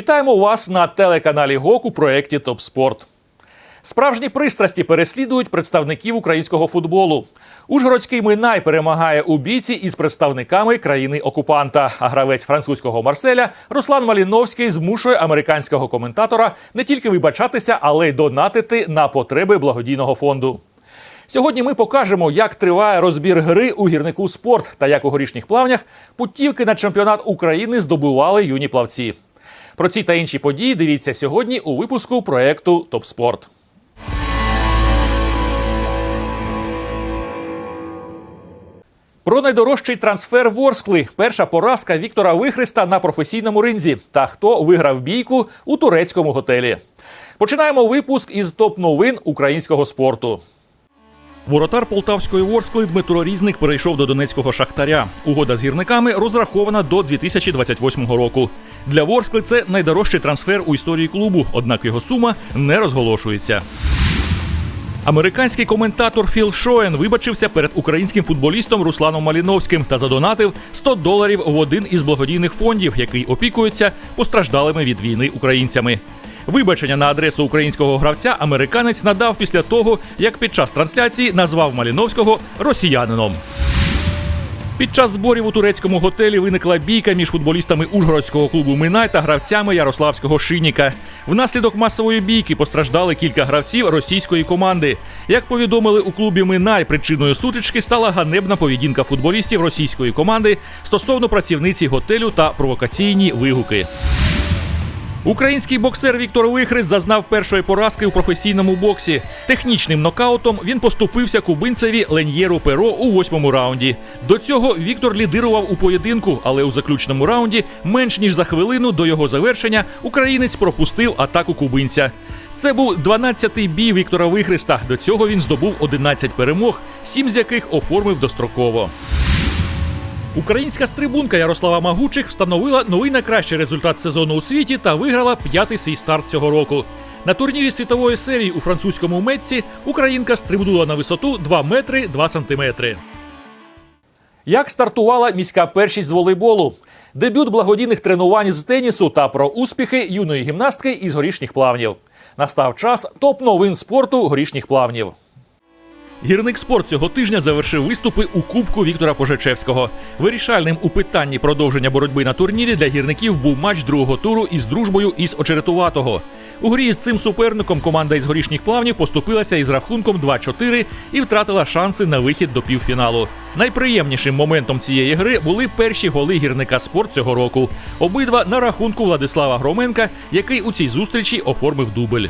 Вітаємо вас на телеканалі ГОК у проєкті Топ Спорт. Справжні пристрасті переслідують представників українського футболу. Ужгородський Минай перемагає у бійці із представниками країни-окупанта. А гравець французького Марселя Руслан Маліновський змушує американського коментатора не тільки вибачатися, але й донатити на потреби благодійного фонду. Сьогодні ми покажемо, як триває розбір гри у гірнику спорт та як у горішніх плавнях путівки на чемпіонат України здобували юні плавці. Про ці та інші події дивіться сьогодні у випуску проекту Топ Спорт. Про найдорожчий трансфер Ворскли. Перша поразка Віктора Вихриста на професійному ринзі. Та хто виграв бійку у турецькому готелі. Починаємо випуск із топ новин українського спорту. Воротар полтавської Ворскли Дмитро Різник перейшов до донецького шахтаря. Угода з гірниками розрахована до 2028 року. Для Ворскли це найдорожчий трансфер у історії клубу, однак його сума не розголошується. Американський коментатор Філ Шоен вибачився перед українським футболістом Русланом Маліновським та задонатив 100 доларів в один із благодійних фондів, який опікується постраждалими від війни українцями. Вибачення на адресу українського гравця американець надав після того, як під час трансляції назвав Маліновського росіянином. Під час зборів у турецькому готелі виникла бійка між футболістами Ужгородського клубу Минай та гравцями Ярославського Шиніка. Внаслідок масової бійки постраждали кілька гравців російської команди. Як повідомили у клубі Минай, причиною сутички стала ганебна поведінка футболістів російської команди стосовно працівниці готелю та провокаційні вигуки. Український боксер Віктор Вихрест зазнав першої поразки у професійному боксі. Технічним нокаутом він поступився кубинцеві Леньєру Перо у восьмому раунді. До цього Віктор лідирував у поєдинку, але у заключному раунді, менш ніж за хвилину до його завершення, українець пропустив атаку кубинця. Це був 12-й бій Віктора Вихреста. До цього він здобув 11 перемог, сім з яких оформив достроково. Українська стрибунка Ярослава Магучих встановила новий найкращий результат сезону у світі та виграла п'ятий свій старт цього року. На турнірі світової серії у французькому Метці українка стрибнула на висоту 2 метри 2 сантиметри. Як стартувала міська першість з волейболу? Дебют благодійних тренувань з тенісу та про успіхи юної гімнастки із горішніх плавнів. Настав час топ новин спорту горішніх плавнів. Гірник спорт цього тижня завершив виступи у Кубку Віктора Пожечевського. Вирішальним у питанні продовження боротьби на турнірі для гірників був матч другого туру із дружбою із Очеретуватого. У грі з цим суперником команда із горішніх плавнів поступилася із рахунком 2-4 і втратила шанси на вихід до півфіналу. Найприємнішим моментом цієї гри були перші голи гірника спорт цього року. Обидва на рахунку Владислава Громенка, який у цій зустрічі оформив дубль.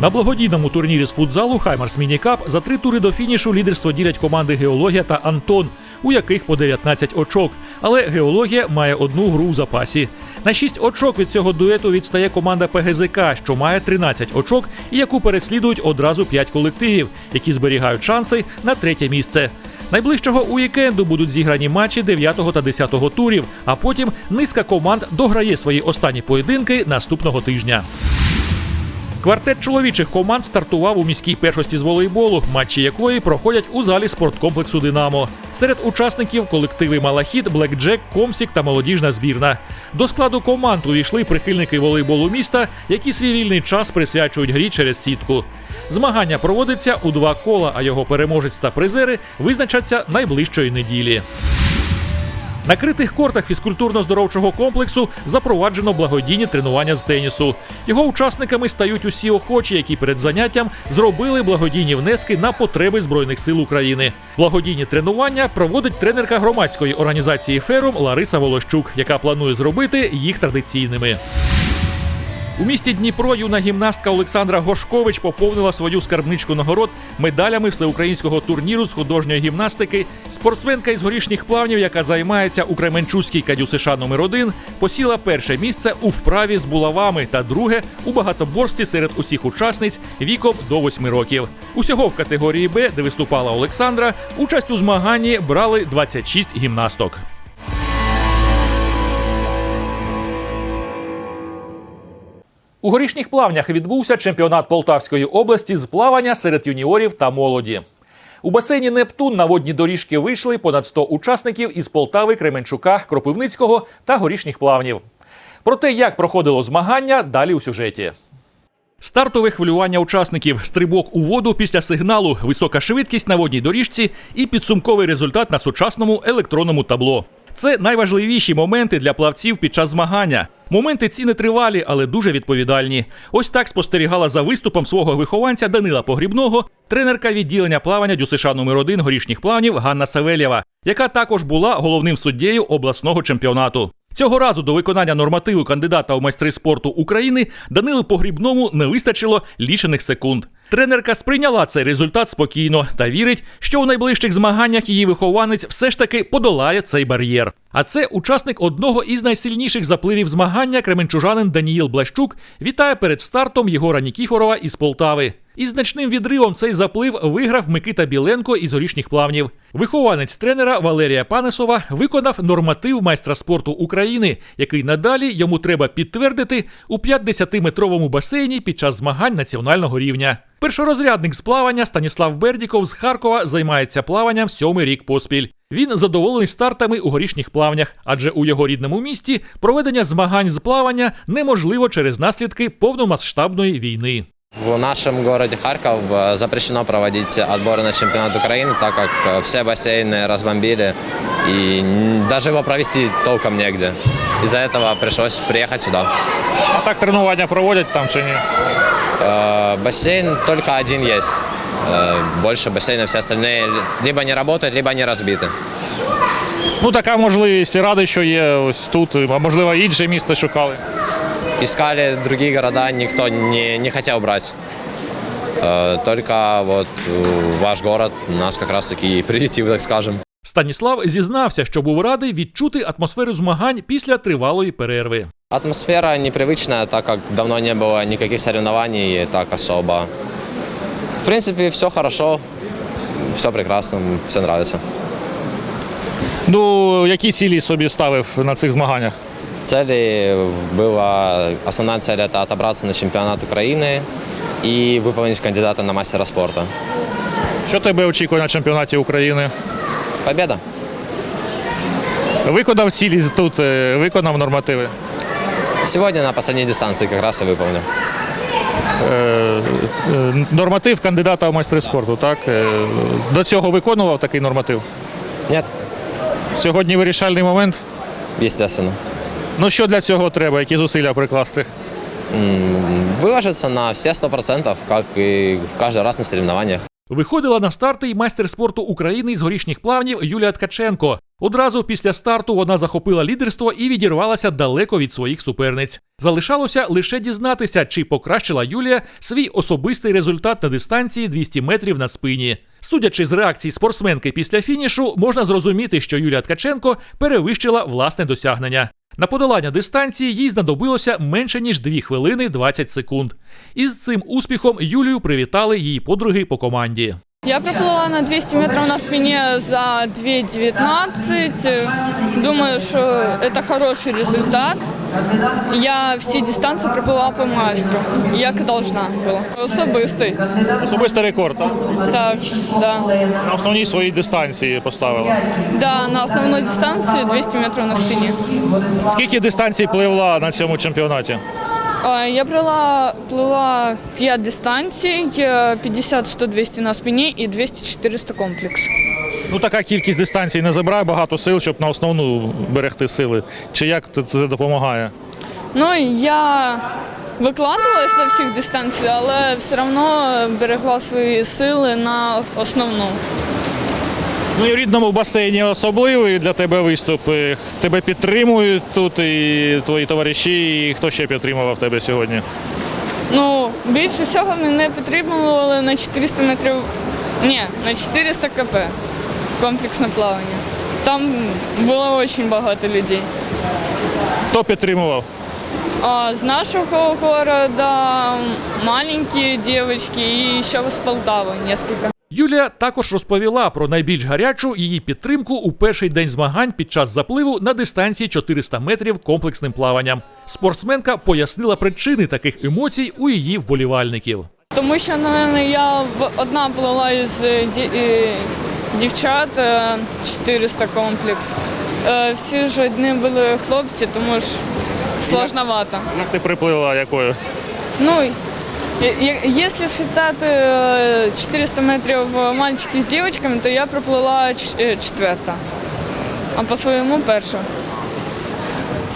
На благодійному турнірі з футзалу Хаймарс Мінікап за три тури до фінішу лідерство ділять команди Геологія та Антон, у яких по 19 очок. Але геологія має одну гру у запасі. На 6 очок від цього дуету відстає команда ПГЗК, що має 13 очок і яку переслідують одразу 5 колективів, які зберігають шанси на третє місце. Найближчого уікенду будуть зіграні матчі 9 та 10 турів, а потім низка команд дограє свої останні поєдинки наступного тижня. Квартет чоловічих команд стартував у міській першості з волейболу, матчі якої проходять у залі спорткомплексу Динамо. Серед учасників колективи Малахіт, Блекджек, Комсік та молодіжна збірна. До складу команд увійшли прихильники волейболу міста, які свій вільний час присвячують грі через сітку. Змагання проводиться у два кола, а його переможець та призери визначаться найближчої неділі. На критих кортах фізкультурно-здоровчого комплексу запроваджено благодійні тренування з тенісу. Його учасниками стають усі охочі, які перед заняттям зробили благодійні внески на потреби Збройних сил України. Благодійні тренування проводить тренерка громадської організації Ферум Лариса Волощук, яка планує зробити їх традиційними. У місті Дніпро юна гімнастка Олександра Гошкович поповнила свою скарбничку нагород медалями всеукраїнського турніру з художньої гімнастики. Спортсменка із горішніх плавнів, яка займається у Кременчуській кадю США номер 1 посіла перше місце у вправі з булавами та друге у багатоборстві серед усіх учасниць віком до 8 років. Усього в категорії Б, де виступала Олександра, участь у змаганні брали 26 гімнасток. У горішніх плавнях відбувся чемпіонат Полтавської області з плавання серед юніорів та молоді. У басейні Нептун на водні доріжки вийшли понад 100 учасників із Полтави, Кременчука, Кропивницького та горішніх плавнів. Про те, як проходило змагання, далі у сюжеті. Стартове хвилювання учасників, стрибок у воду після сигналу, висока швидкість на водній доріжці і підсумковий результат на сучасному електронному табло. Це найважливіші моменти для плавців під час змагання. Моменти ці не тривалі, але дуже відповідальні. Ось так спостерігала за виступом свого вихованця Данила Погрібного, тренерка відділення плавання ДЮСШ номер 1 горішніх плавнів Ганна Савельєва, яка також була головним суддєю обласного чемпіонату. Цього разу до виконання нормативу кандидата у майстри спорту України Данилу Погрібному не вистачило лічених секунд. Тренерка сприйняла цей результат спокійно та вірить, що у найближчих змаганнях її вихованець все ж таки подолає цей бар'єр. А це учасник одного із найсильніших запливів змагання кременчужанин Даніїл Блащук вітає перед стартом Єгора Нікіфорова із Полтави. Із значним відривом цей заплив виграв Микита Біленко із горішніх плавнів. Вихованець тренера Валерія Панесова виконав норматив майстра спорту України, який надалі йому треба підтвердити у 50-метровому басейні під час змагань національного рівня. Першорозрядник з плавання Станіслав Бердіков з Харкова займається плаванням сьомий рік поспіль. Він задоволений стартами у горішніх плавнях, адже у його рідному місті проведення змагань з плавання неможливо через наслідки повномасштабної війни. В нашем городе Харьков э, запрещено проводить отборы на чемпионат Украины, так как э, все бассейны разбомбили и н- даже его провести толком негде. Из-за этого пришлось приехать сюда. А так тренування проводять там чи ні? Э, Бассейн только один есть. Э, Больше бассейнов все остальные либо не работают, либо не разбиты. Ну така можливість радий, що є ось тут, а можливо інше місто шукали. Искали другие города, никто не, не хотел брать. Э, Только вот э, ваш город нас как раз таки и прилетел, так скажем. Станіслав зізнався, що був радий відчути атмосферу змагань після тривалої перерви. Атмосфера непривычная, так как давно не было никаких соревнований так особо. В принципе, все хорошо, все прекрасно, все нравится. Ну, які цілі собі ставив на цих змаганнях? Цели была, основная цель это отобраться на чемпионат Украины и выполнить кандидата на мастера спорта. Що тебе очікує на чемпіонаті України? Победа. Виконав цілі тут, е, виконав нормативи. Сегодня на последней дистанции как раз и выполню. Е, е, Норматив кандидата в майстри спорту, так? Е, До цього виконував такий норматив. Нет, Сьогодні вирішальний момент. естественно. Ну що для цього треба, які зусилля прикласти? Выложиться на все 100%, как и в каждый раз на соревнованиях. Виходила на старти й майстер спорту України з горішніх плавнів Юлія Ткаченко. Одразу після старту вона захопила лідерство і відірвалася далеко від своїх суперниць. Залишалося лише дізнатися, чи покращила Юлія свій особистий результат на дистанції 200 метрів на спині. Судячи з реакції спортсменки після фінішу, можна зрозуміти, що Юлія Ткаченко перевищила власне досягнення. На подолання дистанції їй знадобилося менше ніж 2 хвилини 20 секунд. Із цим успіхом Юлію привітали її подруги по команді. Я проплыла на 200 метров на спине за 2.19. Думаю, что это хороший результат. Я всі дистанції проплыла по майстру, як должна була. Особистий. Особистий рекорд, так? Так, да. На основній своїй дистанції поставила. Да, на основній дистанції 200 метрів на спині. Скільки дистанцій пливла на цьому чемпіонаті? Я плыла, плыла 5 дистанцій, е, 50, 100, 200 на спині і 200, 400 комплекс. Ну така кількість дистанцій не забирає багато сил, щоб на основну берегти сили. Чи як це- це допомагає? Ну, я викладувалась на всіх дистанціях, але все одно берегла свої сили на основну. Ну і в рідному басейні особливий для тебе виступ. Е, Тебе підтримують тут і твої товариші, і хто ще підтримував тебе сьогодні? Ну, більше всього мене підтримували на 400 метрів. Ні, на 400 кп. Комплексне плавання. Там було дуже багато людей. Хто підтримував? А з нашого города маленькі дівчатки і ще з Полтави несколько. Юлія також розповіла про найбільш гарячу її підтримку у перший день змагань під час запливу на дистанції 400 метрів комплексним плаванням. Спортсменка пояснила причини таких емоцій у її вболівальників. Тому що, напевно, я в- одна плила із е, е, дівчат е, 400 комплекс. Е, Всі ж одні були хлопці, тому ж сложновато. Як ти приплила якою? Ну, если считать э, 400 метрів мальчики з дівчатками, то я проплила е, четверта. А по своєму перша.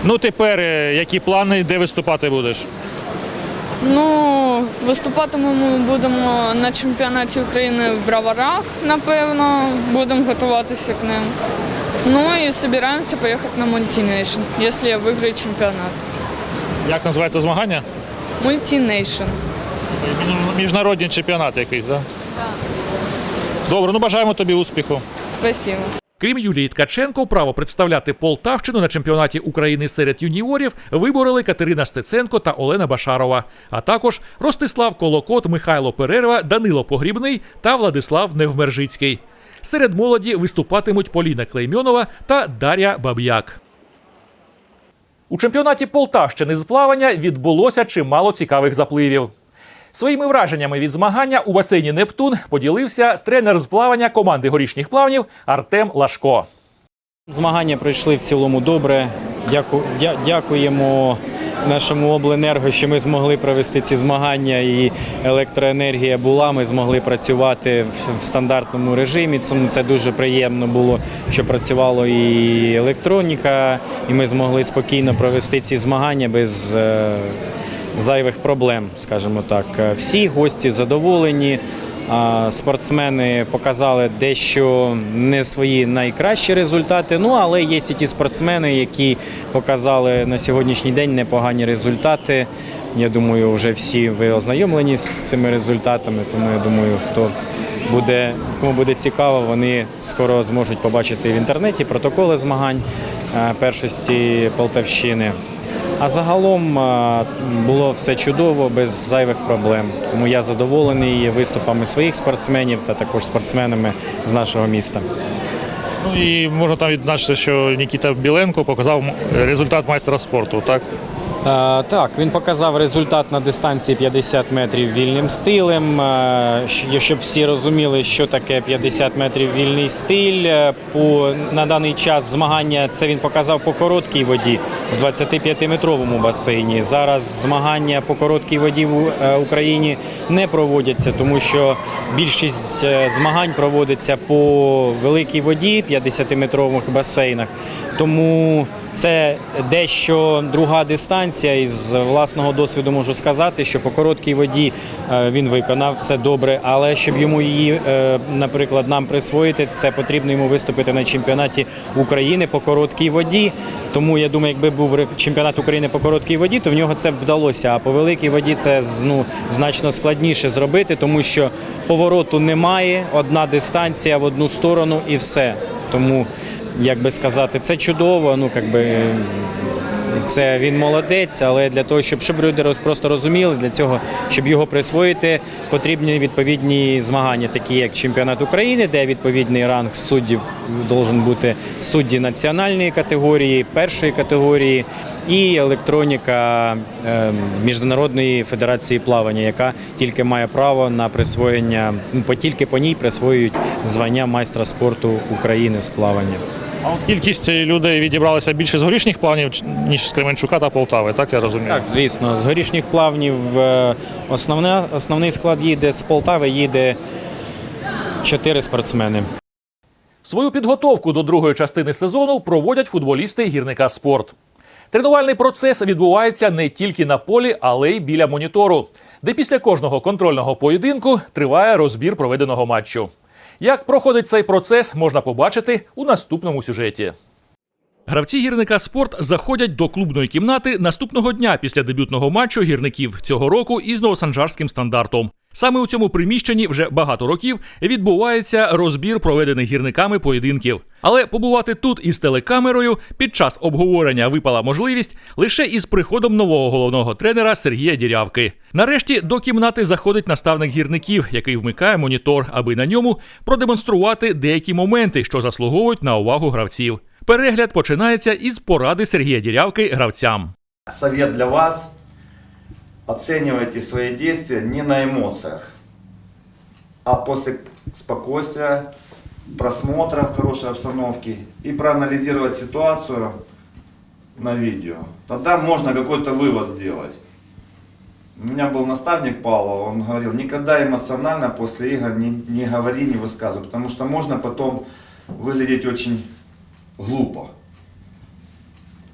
Ну тепер е, які плани, де виступати будеш? Ну, виступати ми будемо на чемпіонаті України в Браварах, напевно, будемо готуватися к ним. Ну і збираємося поїхати на Multination, якщо я виграю чемпіонат. Як називається змагання? Multination. Міжнародний чемпіонат якийсь, так? Так. Добре, ну бажаємо тобі успіху. Спасибо. Крім Юлії Ткаченко, право представляти Полтавщину на чемпіонаті України серед юніорів вибороли Катерина Стеценко та Олена Башарова, а також Ростислав Колокот, Михайло Перерва, Данило Погрібний та Владислав Невмержицький. Серед молоді виступатимуть Поліна Клеймьонова та Дар'я Баб'як. У чемпіонаті Полтавщини з плавання відбулося чимало цікавих запливів. Своїми враженнями від змагання у басейні Нептун поділився тренер з плавання команди горішніх плавнів Артем Лашко. Змагання пройшли в цілому добре. Дяку- дя- Дякуємо нашому обленерго, що ми змогли провести ці змагання, і електроенергія була. Ми змогли працювати в- в стандартному режимі. Тому це дуже приємно було, що працювало і електроніка, і ми змогли спокійно провести ці змагання без е, зайвих проблем, скажімо так. Е, Всі гості задоволені. Спортсмени показали дещо не свої найкращі результати. Ну але є і ті спортсмени, які показали на сьогоднішній день непогані результати. Я думаю, вже всі ви ознайомлені з цими результатами. Тому я думаю, хто буде, кому буде цікаво, вони скоро зможуть побачити в інтернеті протоколи змагань е, першості Полтавщини. А загалом е, було все чудово, без зайвих проблем. Тому я задоволений виступами своїх спортсменів та також спортсменами з нашого міста. Ну і можна там відзначити, що Нікіта Біленко показав результат майстра спорту, так? Е, Так, він показав результат на дистанції 50 метрів вільним стилем. Е, Щоб всі розуміли, що таке 50 метрів вільний стиль. е, По на даний час змагання це він показав по короткій воді в 25-метровому басейні. Зараз змагання по короткій воді в Україні не проводяться, тому що більшість змагань проводиться по великій воді 50-метрових басейнах. Тому це дещо друга дистанція. Із власного досвіду можу сказати, що по короткій воді е, він виконав це добре, але щоб йому її, е, наприклад, нам присвоїти, це потрібно йому виступити на чемпіонаті України по короткій воді. Тому я думаю, якби був чемпіонат України по короткій воді, то в нього це б вдалося. А по великій воді це з- ну, значно складніше зробити, тому що повороту немає, одна дистанція в одну сторону і все. Тому як би сказати, це чудово. Ну як би це він молодець, але для того, щоб, щоб люди просто розуміли, для цього, щоб його присвоїти, потрібні відповідні змагання, такі як чемпіонат України, де відповідний ранг суддів должен бути судді національної категорії, першої категорії, і електроніка е, Міжнародної федерації плавання, яка тільки має право на присвоєння, ну, тільки по ній присвоюють звання майстра спорту України з плавання. А от кількість людей відібралася більше з горішніх планів, ніж з Кременчука та Полтави, так я розумію? Так, звісно, з горішніх плавнів е, основне, основний склад їде з Полтави, їде чотири спортсмени. Свою підготовку до другої частини сезону проводять футболісти гірника спорт. Тренувальний процес відбувається не тільки на полі, але й біля монітору, де після кожного контрольного поєдинку триває розбір проведеного матчу. Як проходить цей процес, можна побачити у наступному сюжеті. Гравці гірника спорт заходять до клубної кімнати наступного дня після дебютного матчу гірників цього року із новосанжарським стандартом. Саме у цьому приміщенні вже багато років відбувається розбір проведених гірниками поєдинків. Але побувати тут із телекамерою під час обговорення випала можливість лише із приходом нового головного тренера Сергія Дірявки. Нарешті до кімнати заходить наставник гірників, який вмикає монітор, аби на ньому продемонструвати деякі моменти, що заслуговують на увагу гравців. Перегляд починається із поради Сергія Дірявки гравцям. Совет для вас. Оценивайте свои действия не на эмоциях, а после спокойствия, просмотра в хорошей обстановке и проанализировать ситуацию на видео, тогда можно какой-то вывод сделать. У меня был наставник Павлов, он говорил, никогда эмоционально после игр не, не говори, не высказывай, потому что можно потом выглядеть очень глупо.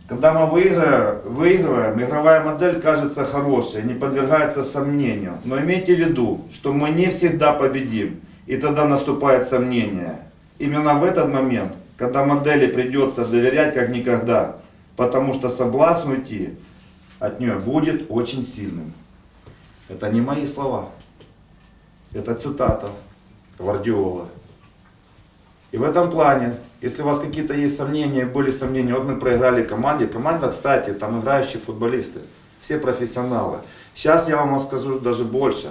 Когда мы выигрываем, игровая модель кажется хорошей, не подвергается сомнению. Но имейте в виду, что мы не всегда победим, и тогда наступает сомнение. Именно в этот момент, когда модели придется доверять как никогда, потому что соблазн уйти от нее будет очень сильным. Это не мои слова. Это цитата Гвардиола. И в этом плане, если у вас какие-то есть сомнения, были сомнения, вот мы проиграли команде, команда, кстати, там играющие футболисты, все профессионалы. Сейчас я вам скажу даже больше.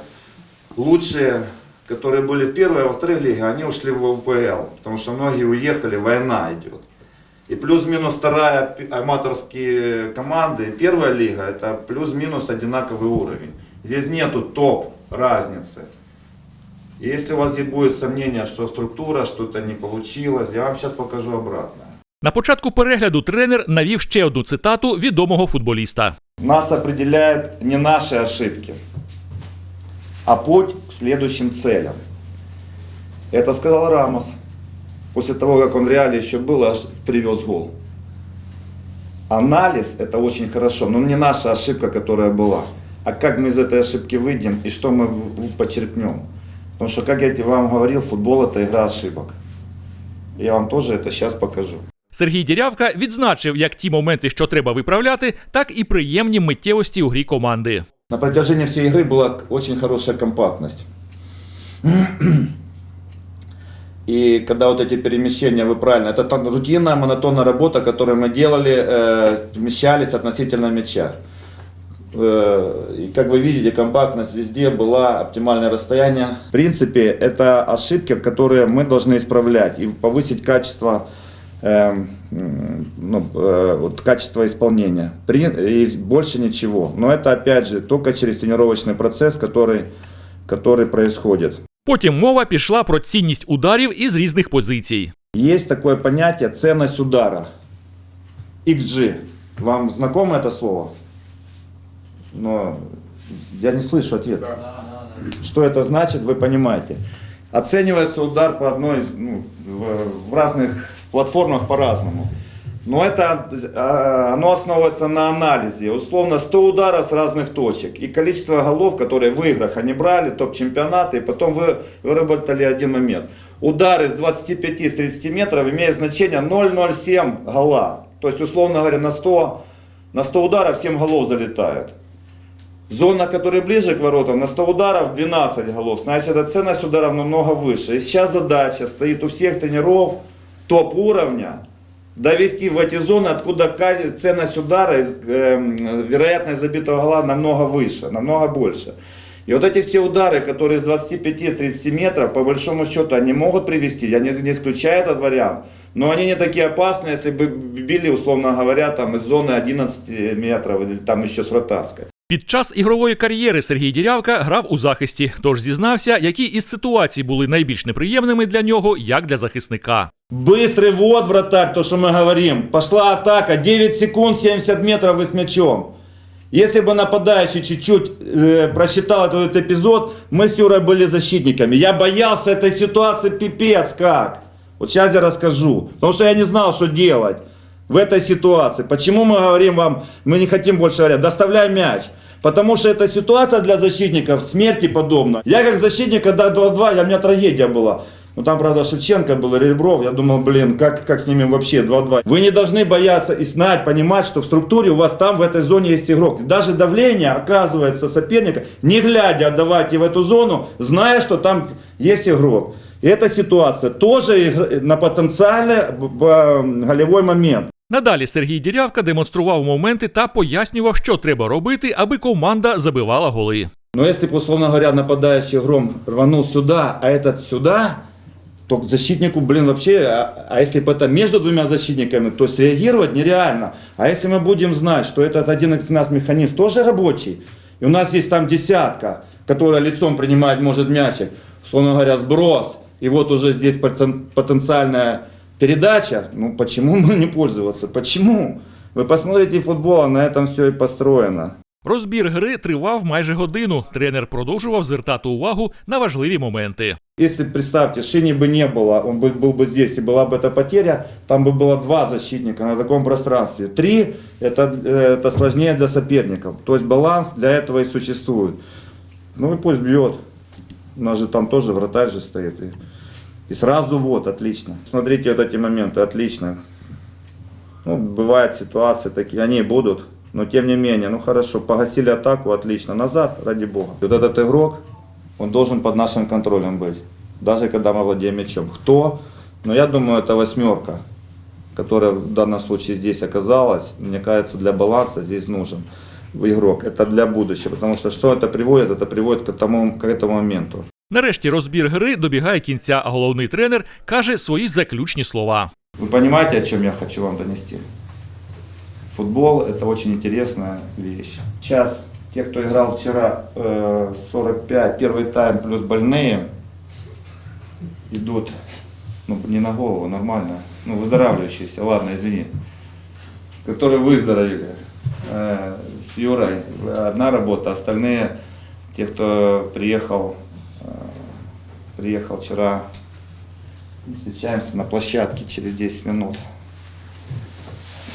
Лучшие, которые были в первой и во второй лиге, они ушли в УПЛ, потому что многие уехали, война идет. И плюс-минус вторая аматорские команды, первая лига, это плюс-минус одинаковый уровень. Здесь нету топ разницы. И если у вас и будет сомнение, что структура, что-то не получилось, я вам сейчас покажу обратное. На початку перегляду тренер навів ще одну цитату відомого футболіста. Нас определяют не наши ошибки, а путь к следующим целям. Это сказал Рамос. После того, как он в реале еще был, аж привез гол. Анализ это очень хорошо, но не наша ошибка, которая была. А как мы из этой ошибки выйдем и что мы в- в- подчеркнем. Потому что, как я вам говорил, футбол это игра ошибок. Я вам тоже это сейчас покажу. Сергій Дірявка відзначив як ті моменти, що треба виправляти, так і приємні миттєвості у грі команди. На протяжении всей игры была очень хорошая компактность. И когда вот эти перемещения, вы правильно, это та рутинная, монотонная работа, которую мы делали, э, перемещались относительно мяча. Э, и как вы видите, компактность везде была, оптимальное расстояние. В принципе, это ошибки, которые мы должны исправлять и повысить качество, эм, м, ну, э, вот, качество исполнения. При- и больше ничего. Но это опять же только через тренировочный процесс, который, который происходит. Потім мова пішла про цінність ударів із різних позицій. Есть такое понятие ценность удара. XG. Вам знакомо это слово? Но я не слышу ответа. Что это значит, вы понимаете. Оценивается удар по одной, ну, в, в разных платформах по-разному. Но это, а, оно основывается на анализе. Условно 100 ударов с разных точек. И количество голов, которые в играх они брали, топ-чемпионаты, и потом вы выработали один момент. Удары с 25-30 метров имеют значение 0,07 гола. То есть, условно говоря, на 100, на 100 ударов 7 голов залетают. Зона, которая ближе к воротам, на 100 ударов 12 голов. Значит, эта ценность ударов намного выше. И сейчас задача стоит у всех тренеров топ уровня довести в эти зоны, откуда ка- ценность удара, э, вероятность забитого гола намного выше, намного больше. И вот эти все удары, которые с 25-30 метров, по большому счету, они могут привести, я не, не исключаю этот вариант, но они не такие опасные, если бы били, условно говоря, там из зоны 11 метров или там еще с вратарской. Під час ігрової кар'єри Сергій Дірявка грав у захисті, тож зізнався, які із ситуацій були найбільш неприємними для нього, як для захисника. Быстрый вот вратарь, то, что мы говорим. Пошла атака, 9 секунд, 70 метров и с мячом. Если бы нападающий чуть-чуть э, просчитал этот эпизод, мы с Юрой были защитниками. Я боялся этой ситуации пипец как. Вот сейчас я расскажу. Потому что я не знал, что делать в этой ситуации. Почему мы говорим вам, мы не хотим больше говорить, доставляй мяч. Потому что эта ситуация для защитников смерти подобна. Я как защитник, когда 2-2, я, у меня трагедия была. Ну там, правда, Шевченко был, Ребров. Я думал, блин, как, как с ними вообще 2-2. Вы не должны бояться и знать, понимать, что в структуре у вас там в этой зоне есть игрок. Даже давление оказывается соперника, не глядя отдавайте в эту зону, зная, что там есть игрок. И эта ситуация тоже на потенциальный б- голевой момент. Надалі Сергій Дірявка демонстрував моменти та пояснював, що треба робити, аби команда забивала голи. Но если, бы, условно говоря, нападающий гром рванул сюда, а этот сюда, то к защитнику, блин, вообще, а, а если бы это между двумя защитниками, то среагировать нереально. А если мы будем знать, что этот один из нас механизм тоже рабочий, и у нас есть там десятка, которая лицом принимает, может, мячик, условно говоря, сброс, и вот уже здесь потен- потенциальная передача, ну почему мы не пользоваться? Почему? Вы посмотрите футбол, а на этом все и построено. Розбір гри тривав майже годину. Тренер продовжував звертати увагу на важливі моменти. Если, представьте, Шини бы не было, он бы, был бы здесь, и была бы эта потеря, там бы было два защитника на таком пространстве. Три это, э, это сложнее для соперников. То есть баланс для этого и существует. Ну и пусть бьет. У нас же там тоже вратарь же стоит. И, И сразу вот, отлично. Смотрите вот эти моменты, отлично. Ну, бывают ситуации такие, они будут. Но тем не менее, ну хорошо, погасили атаку, отлично. Назад, ради бога. Вот этот игрок, он должен под нашим контролем быть. Даже когда мы владеем мячом. Кто? Ну, я думаю, это восьмерка, которая в данном случае здесь оказалась. Мне кажется, для баланса здесь нужен игрок. Это для будущего. Потому что что это приводит? Это приводит к, тому, к этому моменту. Нарешті розбір гри добігає кінця, а головний тренер каже свої заключні слова. Вы понимаете, о чем я хочу вам донести? Футбол – это очень интересная вещь. Сейчас те, кто играл вчера э, 45, первый тайм плюс больные, идут, ну не на голову, нормально, ну выздоравливающиеся, ладно, извини, которые выздоровели. Э, с Юрой одна работа, остальные, те, кто приехал, э, приехал вчера Встречаемся на площадке через 10 минут.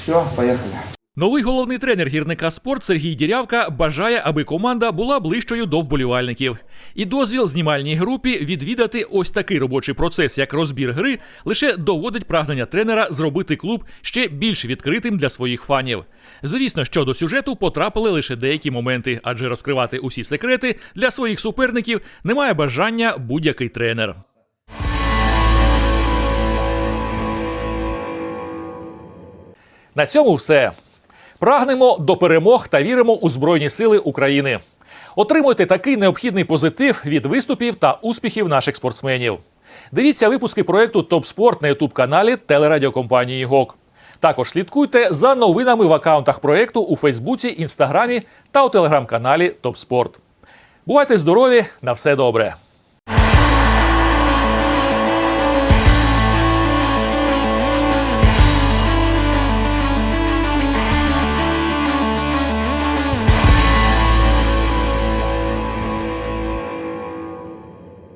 Все, поехали. Новий головний тренер гірника спорт Сергій Дірявка бажає, аби команда була ближчою до вболівальників. І дозвіл знімальній групі відвідати ось такий робочий процес, як розбір гри, лише доводить прагнення тренера зробити клуб ще більш відкритим для своїх фанів. Звісно, що до сюжету потрапили лише деякі моменти, адже розкривати усі секрети для своїх суперників немає бажання будь-який тренер. На цьому все. Прагнемо до перемог та віримо у Збройні Сили України. Отримуйте такий необхідний позитив від виступів та успіхів наших спортсменів. Дивіться випуски проекту Топ Спорт на ютуб каналі телерадіокомпанії ГОК. Також слідкуйте за новинами в акаунтах проекту у Фейсбуці, Інстаграмі та у телеграм-каналі Топ Спорт. Бувайте здорові! На все добре!